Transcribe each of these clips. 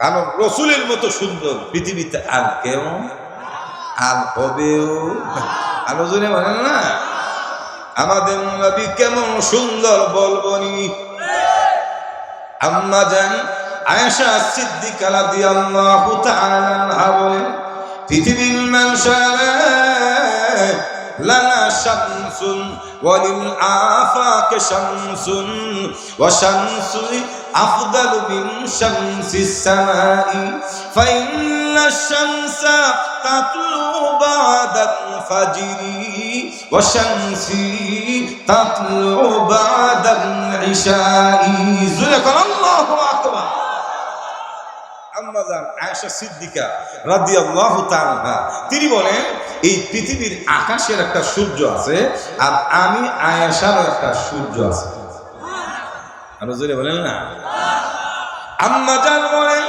কারণ রসুলের মতো সুন্দর পৃথিবীতে আর কেউ আর হবেও আলোচনে মানে না। আমাদের নবী কেমন সুন্দর বলবনি আম্মা জান, আয়েশা সিদ্দিকা রাদিয়াল্লাহু তাআলা আনহা বলেন পৃথিবীর মানুষেরা, লানা শামসুন ওয়ালিল আফাকে শামসুন ওয়া শামসুন أفضل من شمس السماء فإن الشمس تطلع بعد الفجر والشمس تطلع بعد العشاء زلك الله أكبر আম্মাজান আয়েশা সিদ্দিকা রাদিয়াল্লাহু তাআলা তিনি বলেন এই পৃথিবীর আকাশের একটা সূর্য আছে আর আমি আয়েশারও একটা সূর্য আছে আরো জোরে বলেন না আম্মাজান বলেন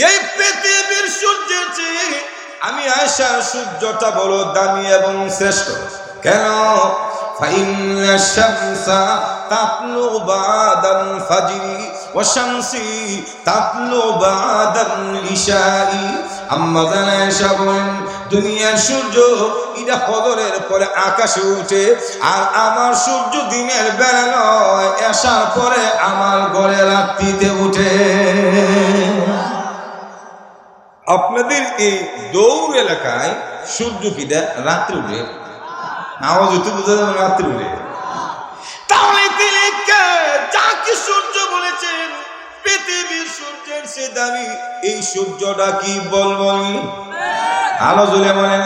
এই পৃথিবীর সূর্যের চেয়ে আমি আয়েশার সূর্যটা বড় দামি এবং শ্রেষ্ঠ কেন فإن الشمس تطلع بعد الفجر والشمس تطلع بعد العشاء আম্মা জানা এসা বলেন দুনিয়ার সূর্য, এটা ফজরের পরে আকাশে উঠে, আর আমার সূর্য দিনের বেলা নয়, আসার পরে আমার ঘরে রাত্রিতে উঠে। আপনাদের এই দৌড় এলাকায় সূর্য কিটা রাত্রে উঠে। আওয়াজ উঠে বোঝা যাবে রাত্রে উঠে। তাহলে তিনি কে- যাকে সূর্য বলেছেন, পৃথিবীর সূর্যের সে দাবি, এই সূর্যটা কি বলবনি আলো জ্বলে বলেন?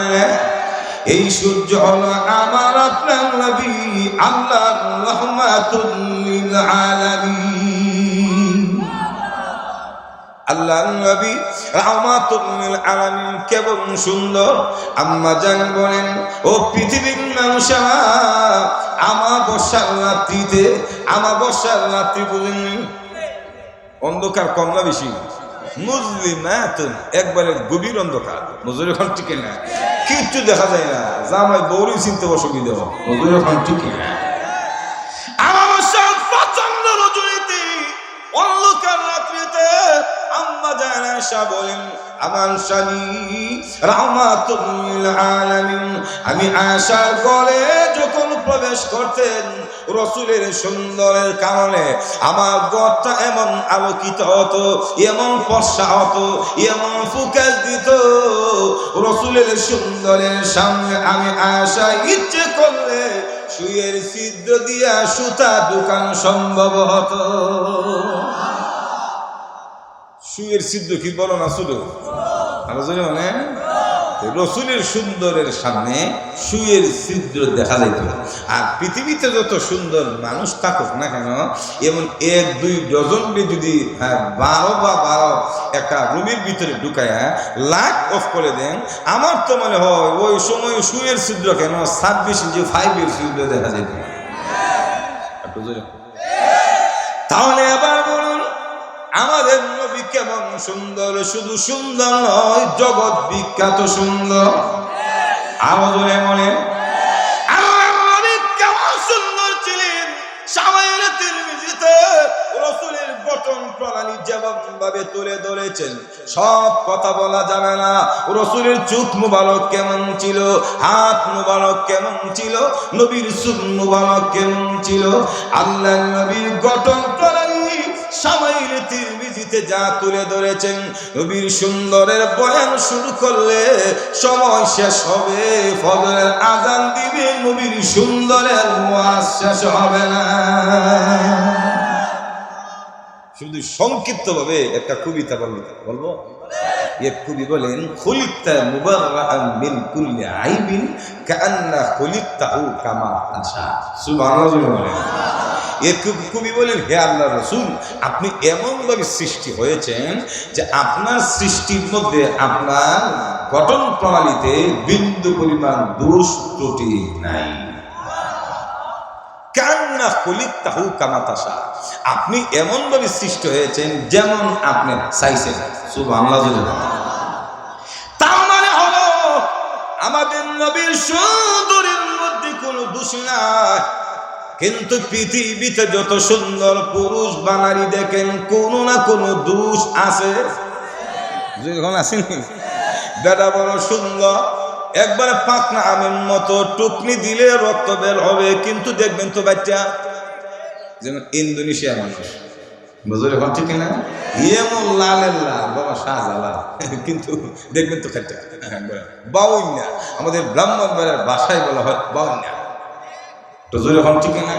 এই সূর্য হলো আমার আপনার নবী আল্লাহ রহমাতুল আল্লাহ নবী রাহমাতুল আলামিন কেমন সুন্দর আম্মা জান বলেন, ও পৃথিবীর মানুষেরা আমা বর্ষার রাত্রিতে আমা বর্ষার রাত্রি বলেন অন্ধকার কম না বেশি মুসলিমাতুন একবারে গভীর অন্ধকার। মজুর এখন কিচ্ছু দেখা যায় না। জামাই বৌরি চিনতে অসুবিধা মজুর এখন টিকে না। অন্ধকার রাত্রিতে আম্মা জানা বলেন আমার আমি আয়েশার ঘরে যখন প্রবেশ করতেন রসুলের সুন্দরের কারণে আমার ঘরটা এমন আলোকিত হতো, এমন ফর্সা হতো, এমন ফুকাস দিত। রসুলের সুন্দরের সামনে আমি আশা ইচ্ছে করলে সুয়ের ছিদ্র দিয়া সুতা দোকান সম্ভব হতো। সুয়ের ছিদ্র কি বলো না শুধু? মানে রসুলের সুন্দরের সামনে সুয়ের ছিদ্র দেখা যাইত আর পৃথিবীতে যত সুন্দর মানুষ থাকুক না কেন এমন এক দুই ডজনকে যদি হ্যাঁ, বারো বা বারো একটা রুমের ভিতরে ঢুকায় লাইট অফ করে দেন আমার তো মনে হয় ওই সময় সুয়ের ছিদ্র কেন ছাব্বিশ ইঞ্চি ফাইভ ফাইভের ছিদ্র দেখা যেত তাহলে আবার বলুন আমাদের নবী কেমন সুন্দর? শুধু সুন্দর নয়, জগৎ বিখ্যাত সুন্দর। মনে সামাইল তিরমিজিতে রসুলের গঠন প্রণালী যেমন তুলে ধরেছেন, সব কথা বলা যাবে না। রসুলের চোখ মুবারক কেমন ছিল? হাত মুবারক কেমন ছিল? নবীর সুখ মুবারক কেমন ছিল? আল্লাহ নবীর গঠন সামাইল তিরমিজিতে যা তুলে ধরেছেন, নবীর সুন্দরের বয়ান শুরু করলে সময় শেষ হবে, ফজরের আজান দিবে, নবীর সুন্দরের ওয়াজ শেষ হবে না। শুধু সংক্ষিপ্ত ভাবে একটা কবিতা বলব বলব? এক কবি বলেন, খলিকতা মুবাররাআন মিন কুল্লি আইবিন কান্না খলিকতাহু কামা আশা। সুবহানাল্লাহ। এর কবি- বলেন, হে আল্লাহ রসুল, আপনি এমনভাবে সৃষ্টি হয়েছেন যে আপনার সৃষ্টির মধ্যে আপনার গঠন প্রণালীতে বিন্দু পরিমাণ দোষ ত্রুটি নাই। কান্না কলিক তাহু কামাতাসা আপনি এমনভাবে সৃষ্টি হয়েছেন যেমন আপনি চাইছেন। শুভ আল্লাহ তার মানে হলো, আমাদের নবীর সুন্দরের মধ্যে কোনো দোষ নাই। কিন্তু পৃথিবীতে যত সুন্দর পুরুষ বানারি দেখেন, কোনো না কোনো দোষ আছে। বেটা বড় সুন্দর। একবারে পাকনা আমের মতো টুকনি দিলে রক্ত বের হবে, কিন্তু দেখবেন তো বাচ্চা যেমন ইন্দোনেশিয়া মানুষ। বুঝলে এখন ঠিক না? এমন লালের লাল, বাবা শাহজালাল। কিন্তু দেখবেন তো খাচ্চা বাউন্যা আমাদের ব্রাহ্মণ বেড়ার ভাষায় বলা হয় বাউন্যা তো এখন ঠিক না?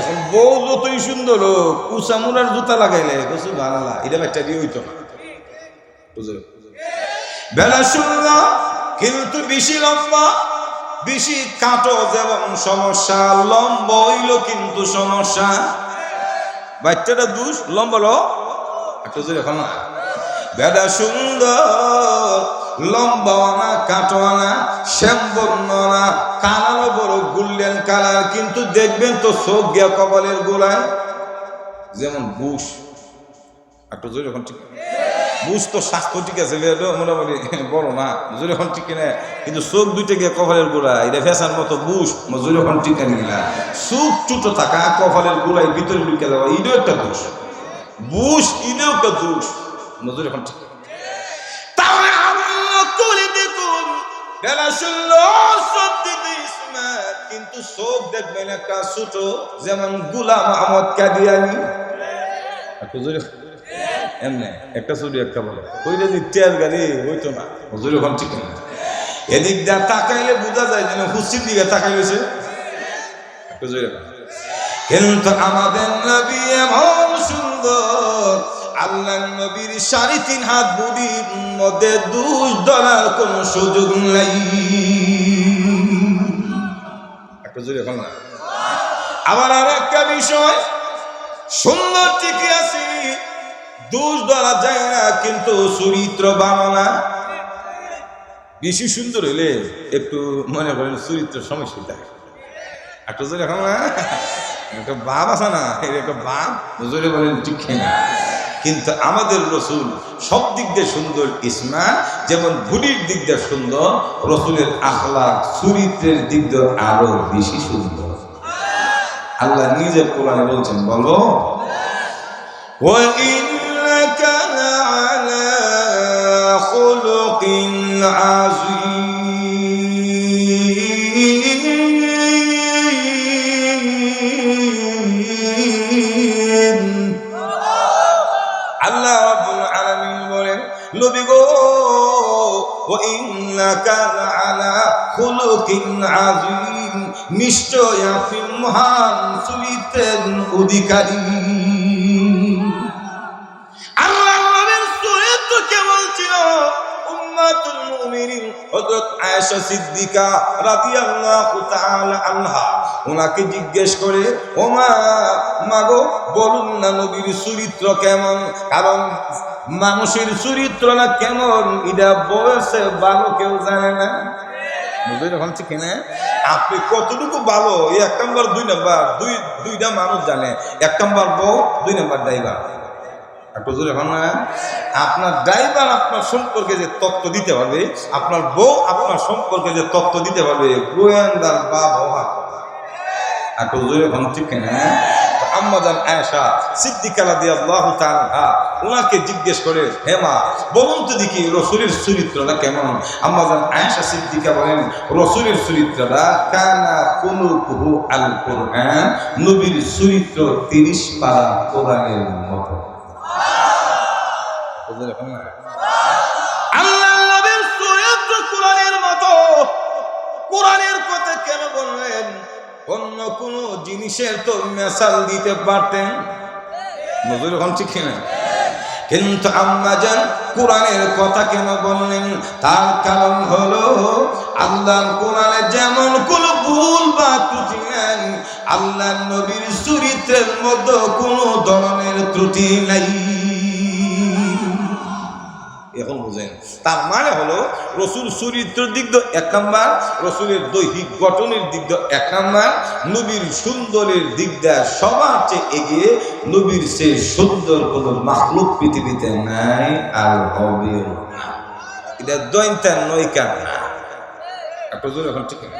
এখন বউ যতই সুন্দর হোক কুসামুরার জুতা লাগাইলে কিছু ভালো এটা বাচ্চা দিয়ে হইতো না। বুঝলো? বেলা সুন্দর কিন্তু বেশি লম্বা, বেশি কাটো যেমন সমস্যা, লম্বা হইল কিন্তু সমস্যা। বাচ্চাটা দুষ লম্বা লো। একটা এখন না। সুন্দর লম্বা আনা কাটো আনা, শ্যামবর্ণ না কালারও বড় গোল্ডেন কালার, কিন্তু দেখবেন তো চোখ গিয়া কপালের গোলায় যেমন বুশ। একটু জোরে এখন ঠিক বুঝ তো স্বাস্থ্য ঠিক আছে মোটামুটি বড় না, জোরে এখন ঠিক না কিন্তু চোখ দুইটা গিয়ে কপালের গোড়া এটা ফেসার মতো বুঝ জোরে এখন ঠিক না চোখ চুটো থাকা, কপালের গোড়ায় ভিতরে ঢুকে যাওয়া, এটাও একটা দোষ। বুঝ এটাও একটা দোষ। জোরে এখন ঠিক বেলা শুনলো কিন্তু চোখ দেখবেন একটা ছোট যেমন গুলাম আহমদ কাদিয়ানি। এমনি একটা ছবি একটা বলে। ওইটা যে টেয়ার গাড়ি হইতো না। হুজুর ওখান ঠিক না। এদিক দিয়ে তাকাইলে বোঝা যায় যেন হুসির দিকে বল। কিন্তু আমাদের নবী এমন সুন্দর আল্লাহ নবীর সাড়ে তিন হাত বুড়ির মধ্যে দুষ ধরার কোন সুযোগ নাই। একটা আবার আর একটা বিষয়, সুন্দর ঠিকই আছি দোষ ধরা যায় না, কিন্তু চরিত্র বানানা বেশি সুন্দর হইলে একটু মনে করেন চরিত্র সমস্যা একটা জোরে এখন না। একটা বাপ আছে না? এর একটা বাপ জোরে বলেন, ঠিক না কিন্তু আমাদের রসুল সব দিক দিয়ে সুন্দর ইসমা যেমন ভুলির দিক দিয়ে সুন্দর রসুলের আখলাক চরিত্রের দিক দিয়ে আরো বেশি সুন্দর আল্লাহ নিজে কোরআনে বলছেন বলো وإنك لعلى خلق عظيم আল্লাহ রাব্বুল আলামিন বলেন, নবী গো ওয়া ইন্নাকা লাআলা খুলুকিন আযীম। নিশ্চয় অধিকারী। আল্লাহ নবীর চরিত্র কেমন ছিল উম্মাতুল মুমিনিন সিদ্দিকা রাদিয়াল্লাহু তাআলা আনহা। ওনাকে জিজ্ঞেস করে ওমা মাগো, বলুন না নবীর চরিত্র কেমন? কারণ মানুষের চরিত্র না কেমন, এটা বয়সে ভালো কেউ জানে না। না আপনি কতটুকু ভালো? এক নম্বর, দুই নম্বর, দুই, দুইটা মানুষ জানে। এক নম্বর বউ, দুই নম্বর ড্রাইভার একটু জোরে না। আপনার ড্রাইভার আপনার সম্পর্কে যে তত্ত্ব দিতে পারবে, আপনার বউ আপনার সম্পর্কে যে তত্ত্ব দিতে পারবে, গোয়েন্দার বা বহা একটু জোরে এখন ঠিক না? আম্মাদান আয়েশা সিদ্দিকালা দিয়ে আল্লাহ তাআলা ওনাকে জিজ্ঞেস করে হেমা বলুন তো দেখি রসুলের চরিত্রটা কেমন? আম্মাদান আয়েশা সিদ্দিকা বলেন রসুলের চরিত্রটা কানা কুনু কুহু আল কোরআন নবীর চরিত্র তিরিশ পারা কোরআনের মতো। আল্লাহ নবীর চরিত্র কোরআনের মতো। কোরআনের কথা কেন বললেন? অন্য কোন জিনিসের তো মেশাল দিতে পারতেন। নজর এখন ঠিক না কিন্তু আম্মা যান কোরআনের কথা কেন বললেন? তার কারণ হলো আল্লাহ কোরআনে যেমন কোন ভুল বা ত্রুটি নেই আল্লাহ নবীর চরিত্রের মধ্যে কোনো ধরনের ত্রুটি নাই। এখন বুঝেন। তার মানে হলো রসুল চরিত্রের দিক দিয়ে এক নাম্বার রসুলের দৈহিক গঠনের দিক দিয়ে এক নাম্বার নবীর সুন্দরের দিক দিয়ে সবার চেয়ে এগিয়ে নবীর সে সুন্দর কোনো মাহলুক পৃথিবীতে নাই আর হবে না। এটা দৈন্তার নৈকার না একটা জোর এখন ঠিক না